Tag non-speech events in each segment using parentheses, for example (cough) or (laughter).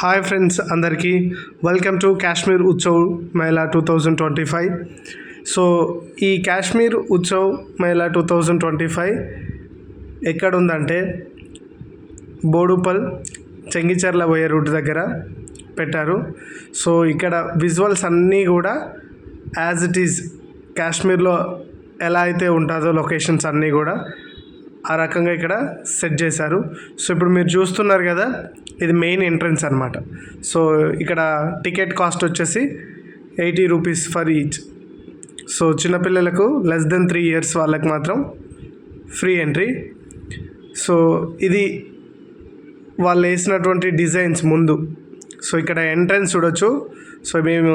Hi friends అందరికీ. Welcome to Kashmir Utsav mela two thousand twenty five so ఈ Kashmir Utsav mela two thousand twenty five ఎక్కడుందంటే బోడుపల్ చెంగిచర్ల పోయే route దగ్గర పెట్టారు. So ఇక్కడ విజువల్స్ అన్నీ కూడా యాజ్ ఇట్ ఈజ్ కాశ్మీర్లో ఎలా అయితే ఉంటుందో లొకేషన్స్ అన్నీ కూడా ఆ రకంగా ఇక్కడ సెట్ చేశారు. సో ఇప్పుడు మీరు చూస్తున్నారు కదా ఇది మెయిన్ ఎంట్రన్స్ అనమాట సో ఇక్కడ టికెట్ కాస్ట్ వచ్చేసి eighty rupees for each. So చిన్నపిల్లలకు లెస్ దెన్ త్రీ ఇయర్స్ వాళ్ళకి మాత్రం ఫ్రీ ఎంట్రీ. సో ఇది వాళ్ళు వేసినటువంటి డిజైన్స్ ముందు. సో ఇక్కడ ఎంట్రన్స్ చూడొచ్చు. సో మేము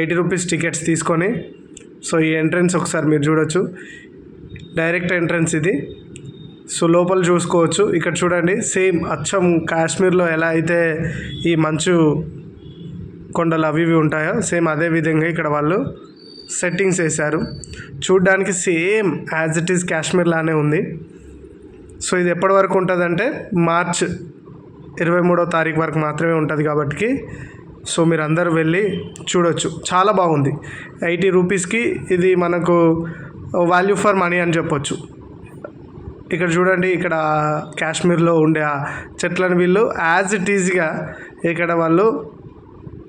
ఎయిటీ రూపీస్ టికెట్స్ తీసుకొని సో ఈ ఎంట్రన్స్ ఒకసారి మీరు చూడొచ్చు. డైరెక్ట్ ఎంట్రన్స్ ఇది. సో లోపల చూసుకోవచ్చు. ఇక్కడ చూడండి సేమ్ అచ్చం కాశ్మీర్లో ఎలా అయితే ఈ మంచు కొండలు అవి ఇవి ఉంటాయో సేమ్ అదే విధంగా ఇక్కడ వాళ్ళు సెట్టింగ్స్ వేశారు. చూడ్డానికి same as it is Kashmir లానే ఉంది. సో ఇది ఎప్పటి వరకు ఉంటుందంటే మార్చ్ ఇరవై మూడో తారీఖు వరకు మాత్రమే ఉంటుంది కాబట్టి సో మీరు అందరూ వెళ్ళి చూడొచ్చు. చాలా బాగుంది. ఎయిటీ రూపీస్కి ఇది మనకు వాల్యూ ఫర్ మనీ అని చెప్పొచ్చు. ఇక్కడ చూడండి ఇక్కడ కాశ్మీర్లో ఉండే ఆ చెట్లను వీళ్ళు యాజ్ ఇట్ ఈజ్గా ఇక్కడ వాళ్ళు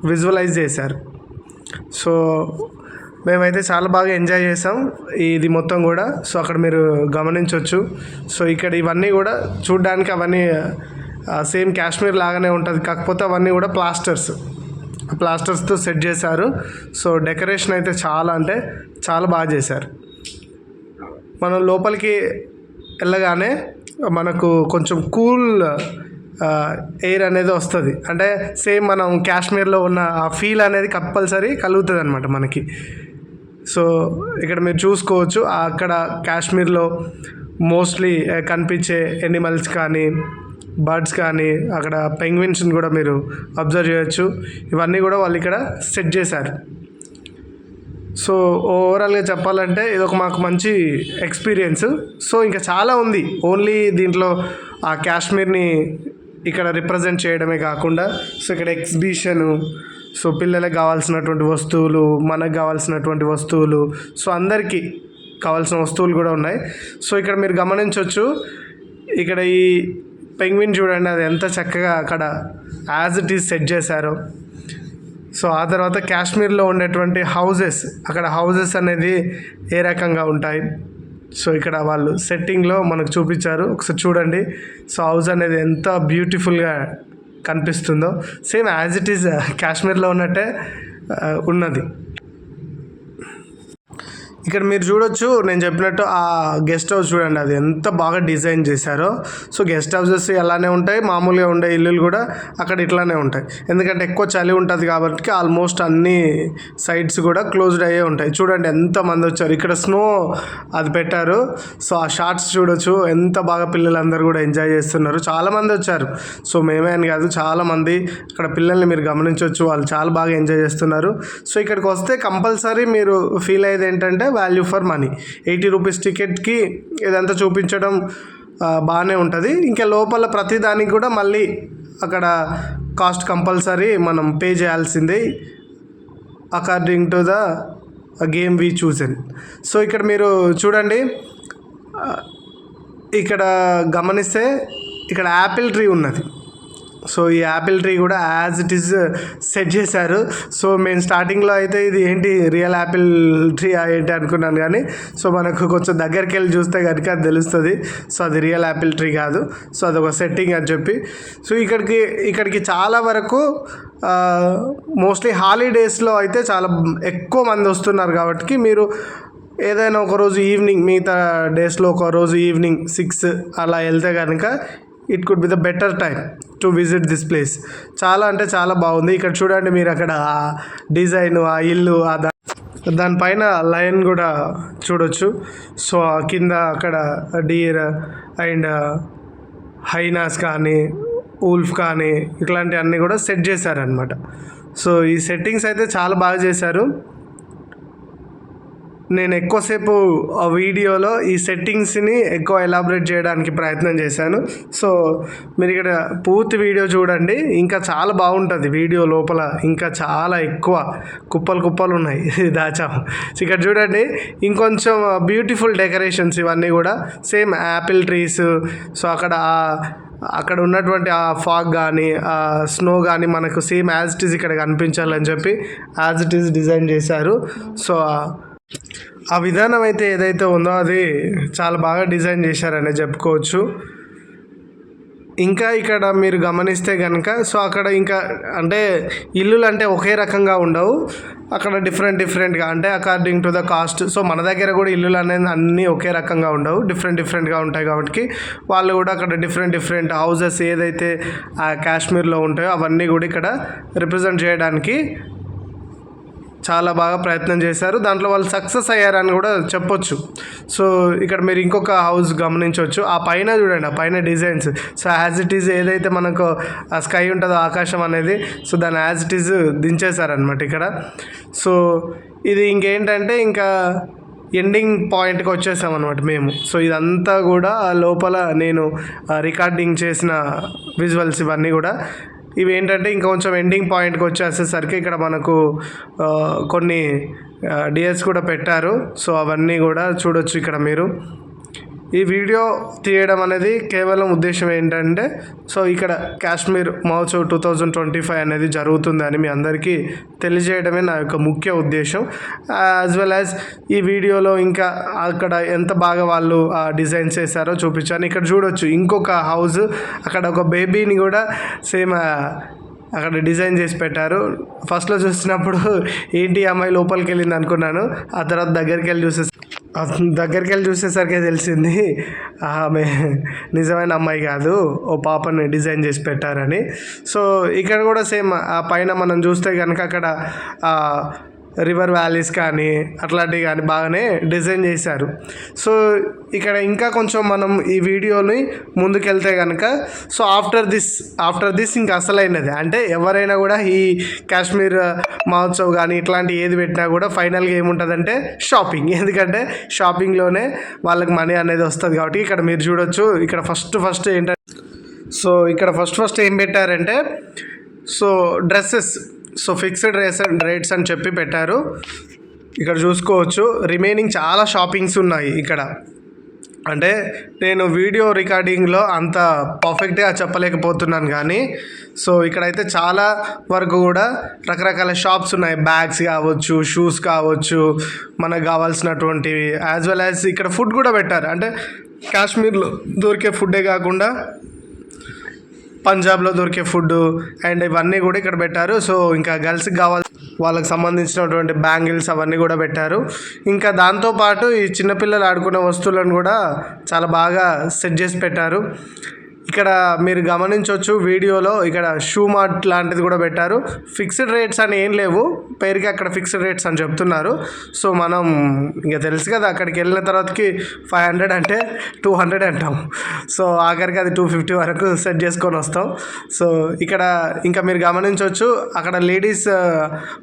విజువలైజ్ చేశారు. సో మేమైతే చాలా బాగా ఎంజాయ్ చేసాం ఇది మొత్తం కూడా. సో అక్కడ మీరు గమనించవచ్చు సో ఇక్కడ ఇవన్నీ కూడా చూడడానికి అవన్నీ సేమ్ కాశ్మీర్ లాగానే ఉంటుంది. కాకపోతే అవన్నీ కూడా ప్లాస్టర్స్ ప్లాస్టర్స్తో సెట్ చేశారు. సో డెకరేషన్ అయితే చాలా అంటే చాలా బాగా చేశారు. మనం లోపలికి వెళ్ళగానే మనకు కొంచెం కూల్ ఎయిర్ అనేది వస్తుంది. అంటే సేమ్ మనం కాశ్మీర్లో ఉన్న ఆ ఫీల్ అనేది కంపల్సరీ కలుగుతుంది అనమాట మనకి. సో ఇక్కడ మీరు చూసుకోవచ్చు అక్కడ కాశ్మీర్లో మోస్ట్లీ కనిపించే ఎనిమల్స్ కానీ బర్డ్స్ కానీ అక్కడ పెంగ్విన్స్ని కూడా మీరు అబ్జర్వ్ చేయొచ్చు. ఇవన్నీ కూడా వాళ్ళు ఇక్కడ సెట్ చేశారు. సో ఓవరాల్గా చెప్పాలంటే ఇది ఒక మాకు మంచి ఎక్స్పీరియన్స్. సో ఇంకా చాలా ఉంది. ఓన్లీ దీంట్లో ఆ కాశ్మీర్ని ఇక్కడ రిప్రజెంట్ చేయడమే కాకుండా సో ఇక్కడ ఎగ్జిబిషను సో పిల్లలకు కావాల్సినటువంటి వస్తువులు మనకు కావాల్సినటువంటి వస్తువులు సో అందరికీ కావాల్సిన వస్తువులు కూడా ఉన్నాయి. సో ఇక్కడ మీరు గమనించవచ్చు ఇక్కడ ఈ పెంగ్విన్ చూడండి అది ఎంత చక్కగా అక్కడ యాజ్ ఇట్ ఈస్ సెట్ చేశారో. సో ఆ తర్వాత కాశ్మీర్లో ఉండేటువంటి హౌజెస్ అక్కడ హౌజెస్ అనేది ఏ రకంగా ఉంటాయి? సో ఇక్కడ వాళ్ళు సెట్టింగ్లో మనకు చూపించారు. ఒకసారి చూడండి. సో హౌస్ అనేది ఎంత బ్యూటిఫుల్గా కనిపిస్తుందో. సేమ్ యాజ్ ఇట్ ఈస్ కాశ్మీర్లో ఉన్నట్టే ఉన్నది. ఇక్కడ మీరు చూడొచ్చు నేను చెప్పినట్టు ఆ గెస్ట్ హౌస్ చూడండి అది ఎంత బాగా డిజైన్ చేశారో. సో గెస్ట్ హౌసెస్ అలానే ఉంటాయి మామూలుగా ఉండే ఇల్లులు కూడా అక్కడ ఇట్లానే ఉంటాయి. ఎందుకంటే ఎక్కువ చలి ఉంటుంది కాబట్టి ఆల్మోస్ట్ అన్ని సైడ్స్ కూడా క్లోజ్డ్ అయ్యే ఉంటాయి. చూడండి ఎంత మంది వచ్చారు. ఇక్కడ స్నో అది పెట్టారు. సో ఆ షార్ట్స్ చూడొచ్చు ఎంత బాగా పిల్లలందరూ కూడా ఎంజాయ్ చేస్తున్నారు. చాలా మంది వచ్చారు. సో మేమే అని కాదు చాలామంది ఇక్కడ పిల్లల్ని మీరు గమనించవచ్చు వాళ్ళు చాలా బాగా ఎంజాయ్ చేస్తున్నారు. సో ఇక్కడికి వస్తే కంపల్సరీ మీరు ఫీల్ అయ్యేది ఏంటంటే value for money eighty rupees టికెట్కి ఇదంతా చూపించడం బాగానే ఉంటుంది. ఇంకా లోపల ప్రతి దానికి కూడా మళ్ళీ అక్కడ కాస్ట్ కంపల్సరీ మనం పే చేయాల్సిందే. According to the game we chosen so ఇక్కడ మీరు చూడండి. ఇక్కడ గమనిస్తే ఇక్కడ యాపిల్ ట్రీ ఉన్నది. సో ఈ యాపిల్ ట్రీ కూడా యాజ్ ఇట్ ఈస్ సెట్ చేశారు. సో మేము స్టార్టింగ్లో అయితే ఇది ఏంటి రియల్ యాపిల్ ట్రీ ఏంటి అనుకున్నాను కానీ సో మనకు కొంచెం దగ్గరికి వెళ్ళి చూస్తే కనుక అది తెలుస్తుంది. సో అది రియల్ యాపిల్ ట్రీ కాదు. సో అదొక సెట్టింగ్ అని చెప్పి. సో ఇక్కడికి ఇక్కడికి చాలా వరకు మోస్ట్లీ హాలిడేస్లో అయితే చాలా ఎక్కువ మంది వస్తున్నారు కాబట్టి మీరు ఏదైనా ఒక రోజు ఈవినింగ్ మిగతా డేస్లో ఒక రోజు ఈవినింగ్ సిక్స్ అలా వెళ్తే కనుక it could be the better time to visit this place చాలా అంటే చాలా బాగుంది. ఇక్కడ చూడండి మీరు అక్కడ ఆ డిజైన్ ఆ ఇల్లు ఆ దా దానిపైన లయన్ కూడా చూడొచ్చు. సో ఆ కింద అక్కడ డీర్ అండ్ హైనాస్ కానీ ఉల్ఫ్ కానీ ఇట్లాంటివన్నీ కూడా సెట్ చేశారనమాట సో ఈ సెట్టింగ్స్ అయితే చాలా బాగా చేశారు. నేను ఎక్కువసేపు ఆ వీడియోలో ఈ సెట్టింగ్స్ని ఎక్కువ ఎలాబరేట్ చేయడానికి ప్రయత్నం చేశాను. సో మీరు ఇక్కడ పూర్తి వీడియో చూడండి. ఇంకా చాలా బాగుంటుంది వీడియో లోపల. ఇంకా చాలా ఎక్కువ కుప్పలు కుప్పలు ఉన్నాయి. (laughs) దాచాము ఇక్కడ చూడండి. ఇంకొంచెం బ్యూటిఫుల్ డెకరేషన్స్ ఇవన్నీ కూడా. Same Apple trees. సో అక్కడ అక్కడ ఉన్నటువంటి ఆ ఫాగ్ కానీ ఆ స్నో కానీ మనకు సేమ్ యాజ్ ఇట్ ఈస్ ఇక్కడ కనిపించాలని చెప్పి యాజ్ ఇట్ ఈస్ డిజైన్ చేశారు. సో ఆ- విధానం అయితే ఏదైతే ఉందో అది చాలా బాగా డిజైన్ చేశారనే చెప్పుకోవచ్చు. ఇంకా ఇక్కడ మీరు గమనిస్తే కనుక సో అక్కడ ఇంకా అంటే ఇల్లులు అంటే ఒకే రకంగా ఉండవు. అక్కడ డిఫరెంట్ డిఫరెంట్గా అంటే according to the cost so మన దగ్గర కూడా ఇల్లులు అనేది అన్నీ ఒకే రకంగా ఉండవు. డిఫరెంట్ డిఫరెంట్గా ఉంటాయి కాబట్టి వాళ్ళు కూడా అక్కడ డిఫరెంట్ డిఫరెంట్ హౌసెస్ ఏదైతే ఆ కాశ్మీర్లో ఉంటాయో అవన్నీ కూడా ఇక్కడ రిప్రజెంట్ చేయడానికి చాలా బాగా ప్రయత్నం చేశారు. దాంట్లో వాళ్ళు సక్సెస్ అయ్యారని కూడా చెప్పొచ్చు. సో ఇక్కడ మీరు ఇంకొక హౌస్ గమనించవచ్చు. ఆ పైన చూడండి ఆ పైన designs. So as it is ఏదైతే మనకు ఆ స్కై ఉంటుందో ఆకాశం అనేది సో దాన్ని యాజ్ ఇట్ ఈజ్ దించేశారనమాట ఇక్కడ. సో ఇది ఇంకేంటంటే ఇంకా ఎండింగ్ పాయింట్కి వచ్చేసామన్నమాట మేము. సో ఇదంతా కూడా లోపల నేను రికార్డింగ్ చేసిన విజువల్స్ ఇవన్నీ కూడా ఇవి ఏంటంటే ఇంకా కొంచెం ఎండింగ్ పాయింట్కి వచ్చేసేసరికి ఇక్కడ మనకు కొన్ని డిఎస్ కూడా పెట్టారు. సో అవన్నీ కూడా చూడొచ్చు ఇక్కడ మీరు. ఈ వీడియో తీయడం అనేది కేవలం ఉద్దేశం ఏంటంటే సో ఇక్కడ Kashmir Mahotsav two thousand twenty five అనేది జరుగుతుంది అని మీ అందరికీ తెలియజేయడమే నా యొక్క ముఖ్య ఉద్దేశం. యాజ్ వెల్ యాజ్ ఈ వీడియోలో ఇంకా అక్కడ ఎంత బాగా వాళ్ళు డిజైన్ చేశారో చూపించాను. ఇక్కడ చూడొచ్చు ఇంకొక హౌస్ అక్కడ ఒక బేబీని కూడా సేమ్ అక్కడ డిజైన్ చేసి పెట్టారు. ఫస్ట్లో చూసినప్పుడు (laughs) ఏంటి అమ్మాయి లోపలికి వెళ్ళింది అనుకున్నాను ఆ తర్వాత దగ్గరికి వెళ్ళి చూసేసి దగ్గరికి వెళ్ళి చూసేసరికి తెలిసింది ఆమె నిజమైన అమ్మాయి కాదు ఓ పాపని డిజైన్ చేసి పెట్టారని. సో ఇక్కడ కూడా సేమ్ ఆ పైన మనం చూస్తే కనుక అక్కడ రివర్ వ్యాలీస్ కానీ అట్లాంటివి కానీ బాగానే డిజైన్ చేశారు. సో ఇక్కడ ఇంకా కొంచెం మనం ఈ వీడియోని ముందుకెళ్తే కనుక so after this after this ఇంకా అసలైనది. అంటే ఎవరైనా కూడా ఈ కాశ్మీర్ uh, మహోత్సవ్ కానీ ఇట్లాంటి ఏది పెట్టినా కూడా ఫైనల్గా ఏముంటుందంటే షాపింగ్ ఎందుకంటే షాపింగ్లోనే వాళ్ళకి మనీ అనేది వస్తుంది కాబట్టి ఇక్కడ మీరు చూడొచ్చు. ఇక్కడ ఫస్ట్ ఫస్ట్ ఏంటంటే సో ఇక్కడ ఫస్ట్ ఫస్ట్ ఏం పెట్టారంటే so dresses so fixed race rates అని చెప్పి పెట్టారు. ఇక్కడ చూసుకోవచ్చు. రిమైనింగ్ చాలా షాపింగ్స్ ఉన్నాయి ఇక్కడ. అంటే నేను వీడియో రికార్డింగ్లో అంత పర్ఫెక్ట్గా చెప్పలేకపోతున్నాను కానీ సో ఇక్కడైతే చాలా వరకు కూడా రకరకాల షాప్స్ ఉన్నాయి. బ్యాగ్స్ కావచ్చు షూస్ కావచ్చు మనకు కావాల్సినటువంటివి యాజ్ వెల్ యాజ్ ఇక్కడ ఫుడ్ కూడా పెట్టారు. అంటే కాశ్మీర్లో దొరికే ఫుడ్డే కాకుండా పంజాబ్లో దొరికే ఫుడ్ అండ్ ఇవన్నీ కూడా ఇక్కడ పెట్టారు. సో ఇంకా గర్ల్స్కి కావాలి వాళ్ళకి సంబంధించినటువంటి బ్యాంగిల్స్ అవన్నీ కూడా పెట్టారు. ఇంకా దాంతోపాటు ఈ చిన్నపిల్లలు ఆడుకునే వస్తువులను కూడా చాలా బాగా సెట్ చేసి పెట్టారు. ఇక్కడ మీరు గమనించవచ్చు వీడియోలో ఇక్కడ షూ మార్ట్ లాంటిది కూడా పెట్టారు. ఫిక్స్డ్ రేట్స్ అని ఏం లేవు. పేరుకి అక్కడ ఫిక్స్డ్ రేట్స్ అని చెప్తున్నారు. సో మనం ఇంకా తెలుసు కదా అక్కడికి వెళ్ళిన తర్వాతకి ఫైవ్ హండ్రెడ్ అంటే టూ హండ్రెడ్ అంటాం. సో ఆఖరికి అది టూ ఫిఫ్టీ వరకు సెట్ చేసుకొని వస్తాం. సో ఇక్కడ ఇంకా మీరు గమనించవచ్చు అక్కడ లేడీస్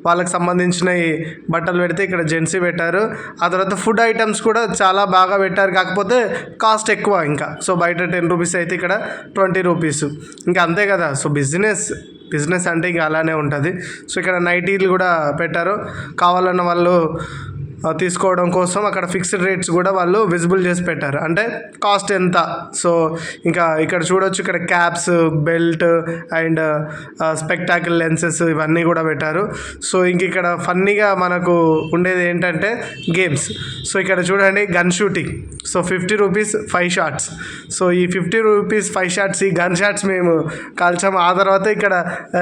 వాళ్ళకి సంబంధించినవి బట్టలు పెడితే ఇక్కడ జెంట్సీ పెట్టారు. ఆ తర్వాత ఫుడ్ ఐటమ్స్ కూడా చాలా బాగా పెట్టారు. కాకపోతే కాస్ట్ ఎక్కువ ఇంకా. సో బయట టెన్ రూపీస్ అయితే ఇక్కడ ట్వంటీ రూపీస్. ఇంకా అంతే కదా. సో బిజినెస్ బిజినెస్ అంటే ఇంకా అలానే ఉంటుంది. సో ఇక్కడ నైటీలు కూడా పెట్టారు. కావాలన్న వాళ్ళు తీసుకోవడం కోసం అక్కడ ఫిక్స్డ్ రేట్స్ కూడా వాళ్ళు విజిబుల్ చేసి పెట్టారు. అంటే కాస్ట్ ఎంత? సో ఇంకా ఇక్కడ చూడొచ్చు ఇక్కడ caps belt and spectacle lenses ఇవన్నీ కూడా పెట్టారు. సో ఇంక ఇక్కడ ఫన్నీగా మనకు ఉండేది ఏంటంటే గేమ్స్. సో ఇక్కడ చూడండి gun shooting. So fifty rupees five shots. So ఈ ఫిఫ్టీ రూపీస్ ఫైవ్ షాట్స్ ఈ గన్ షాట్స్ మేము కాల్చాము. ఆ తర్వాత ఇక్కడ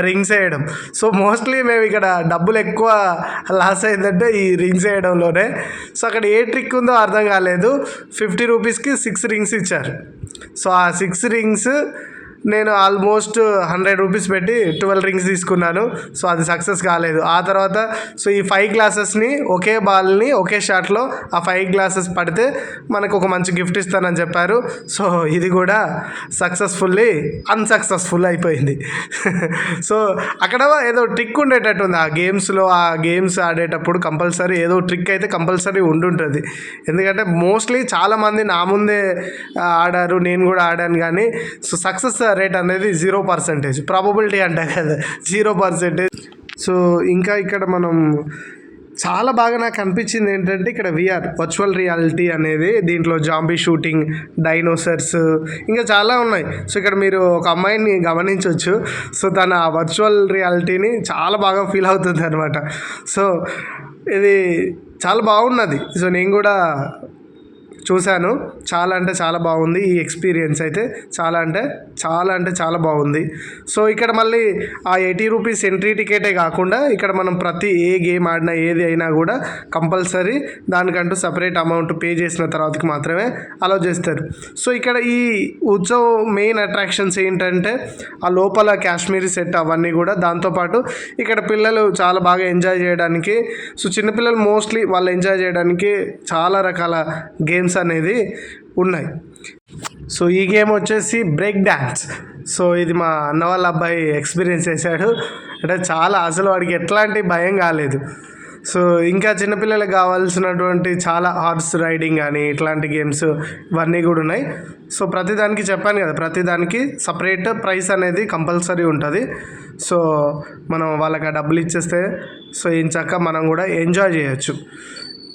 రింగ్స్ వేయడం. సో మోస్ట్లీ మేము ఇక్కడ డబ్బులు ఎక్కువ లాస్ అయిందంటే ఈ రింగ్స్ వేయడంలో వేయడంలోనే సో అక్కడ ఏ ట్రిక్ ఉందో అర్థం కాలేదు. ఫిఫ్టీ రూపీస్కి సిక్స్ రింగ్స్ ఇచ్చారు. సో ఆ సిక్స్ రింగ్స్ నేను ఆల్మోస్ట్ హండ్రెడ్ రూపీస్ పెట్టి ట్వెల్వ్ రింగ్స్ తీసుకున్నాను. సో అది సక్సెస్ కాలేదు. ఆ తర్వాత సో ఈ ఫైవ్ గ్లాసెస్ని ఒకే బాల్ని ఒకే షాట్లో ఆ ఫైవ్ గ్లాసెస్ పడితే మనకు ఒక మంచి గిఫ్ట్ ఇస్తానని చెప్పారు. సో ఇది కూడా సక్సెస్ఫుల్లీ అన్సక్సెస్ఫుల్ అయిపోయింది. (laughs) సో అక్కడ ఏదో ట్రిక్ ఉండేటట్టు ఉంది. ఆ గేమ్స్లో ఆ గేమ్స్ ఆడేటప్పుడు కంపల్సరీ ఏదో ట్రిక్ అయితే కంపల్సరీ ఉండుంటుంది. ఎందుకంటే మోస్ట్లీ చాలామంది నా ముందే ఆడారు నేను కూడా ఆడాను కానీ సో సక్సెస్ రేట్ అనేది జీరో పర్సెంటేజ్ ప్రాబబిలిటీ అంటే కదా జీరో పర్సెంటేజ్ సో ఇంకా ఇక్కడ మనం చాలా బాగా నాకు అనిపించింది ఏంటంటే ఇక్కడ విఆర్ వర్చువల్ రియాలిటీ అనేది దీంట్లో జాంబీ షూటింగ్ డైనోసర్స్ ఇంకా చాలా ఉన్నాయి. సో ఇక్కడ మీరు ఒక అమ్మాయిని గమనించవచ్చు సో తన వర్చువల్ రియాలిటీని చాలా బాగా ఫీల్ అవుతుంది అనమాట సో ఇది చాలా బాగున్నది. సో నేను కూడా చూశాను. చాలా అంటే చాలా బాగుంది ఈ ఎక్స్పీరియన్స్ అయితే. చాలా అంటే చాలా అంటే చాలా బాగుంది. సో ఇక్కడ మళ్ళీ ఆ ఎయిటీ రూపీస్ ఎంట్రీ టికెటే కాకుండా ఇక్కడ మనం ప్రతి ఏ గేమ్ ఆడినా ఏది అయినా కూడా కంపల్సరీ దానికంటూ సపరేట్ అమౌంట్ పే చేసిన తర్వాతకి మాత్రమే అలౌ చేస్తారు. సో ఇక్కడ ఈ ఉత్సవం మెయిన్ అట్రాక్షన్స్ ఏంటంటే ఆ లోపల కాశ్మీరీ సెట్ అవన్నీ కూడా. దాంతోపాటు ఇక్కడ పిల్లలు చాలా బాగా ఎంజాయ్ చేయడానికి సో చిన్నపిల్లలు మోస్ట్లీ వాళ్ళు ఎంజాయ్ చేయడానికి చాలా రకాల గేమ్స్ అనేది ఉన్నాయి. సో ఈ గేమ్ వచ్చేసి బ్రేక్ డ్యాన్స్ సో ఇది మా అన్న వాళ్ళ అబ్బాయి ఎక్స్పీరియన్స్ చేశాడు. అంటే చాలా అసలు వాడికి ఎట్లాంటి భయం కాలేదు. సో ఇంకా చిన్నపిల్లలకు కావాల్సినటువంటి చాలా హార్స్ రైడింగ్ కానీ ఇట్లాంటి గేమ్స్ ఇవన్నీ కూడా ఉన్నాయి. సో ప్రతిదానికి చెప్పాను కదా ప్రతిదానికి సపరేట్ ప్రైస్ అనేది కంపల్సరీ ఉంటుంది. సో మనం వాళ్ళకి ఆ డబ్బులు ఇచ్చేస్తే సో ఏం మనం కూడా ఎంజాయ్ చేయొచ్చు.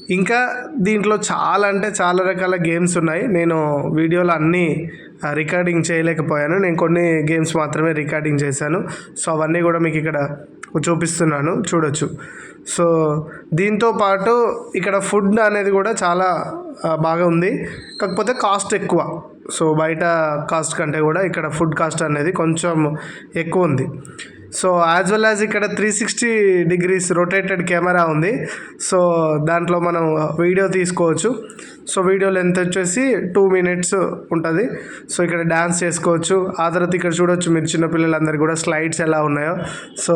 ఇంకా దీంట్లో చాలా అంటే చాలా రకాల గేమ్స్ ఉన్నాయి. నేను వీడియోలో అన్నీ రికార్డింగ్ చేయలేకపోయాను. నేను కొన్ని గేమ్స్ మాత్రమే రికార్డింగ్ చేశాను. సో అవన్నీ కూడా మీకు ఇక్కడ చూపిస్తున్నాను. చూడొచ్చు. సో దీంతో పాటు ఇక్కడ ఫుడ్ అనేది కూడా చాలా బాగా ఉంది. కాకపోతే కాస్ట్ ఎక్కువ. సో బయట కాస్ట్ కంటే కూడా ఇక్కడ ఫుడ్ కాస్ట్ అనేది కొంచెం ఎక్కువ ఉంది. సో యాజ్ వెల్ యాజ్ ఇక్కడ three sixty degrees rotated camera ఉంది. సో దాంట్లో మనం వీడియో తీసుకోవచ్చు. సో వీడియో లెంత్ వచ్చేసి టూ మినిట్స్ ఉంటుంది. సో ఇక్కడ డ్యాన్స్ చేసుకోవచ్చు. ఆ తర్వాత ఇక్కడ చూడొచ్చు మీరు చిన్నపిల్లలందరూ కూడా స్లైడ్స్ ఎలా ఉన్నాయో. సో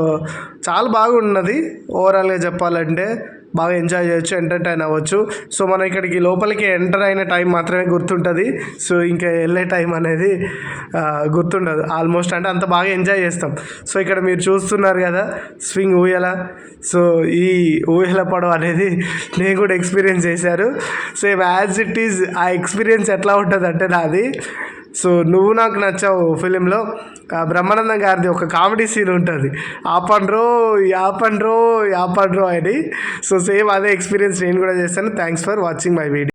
చాలా బాగున్నది. ఓవరాల్గా చెప్పాలంటే బాగా ఎంజాయ్ చేయొచ్చు ఎంటర్టైన్ అవ్వచ్చు. సో మనం ఇక్కడికి లోపలికి ఎంటర్ అయిన టైం మాత్రమే గుర్తుంటుంది. సో ఇంకా వెళ్ళే టైం అనేది గుర్తుండదు. ఆల్మోస్ట్ అంటే అంత బాగా ఎంజాయ్ చేస్తాం. సో ఇక్కడ మీరు చూస్తున్నారు కదా స్వింగ్ ఊయల. సో ఈ ఊయల పడవ అనేది నేను కూడా ఎక్స్పీరియన్స్ చేశారు సేమ్ యాజ్ ఇట్ ఈజ్ ఆ ఎక్స్పీరియన్స్ ఎట్లా ఉంటుంది అంటే నాది సో నువ్వు నాకు నచ్చావు ఫిలింలో. బ్రహ్మానందం గారిది ఒక కామెడీ సీన్ ఉంటుంది. ఆపండ్రో యాపండ్రో యాపండ్రో అని. సో సేమ్ అదే ఎక్స్పీరియన్స్ నేను కూడా చేస్తాను thanks for watching my video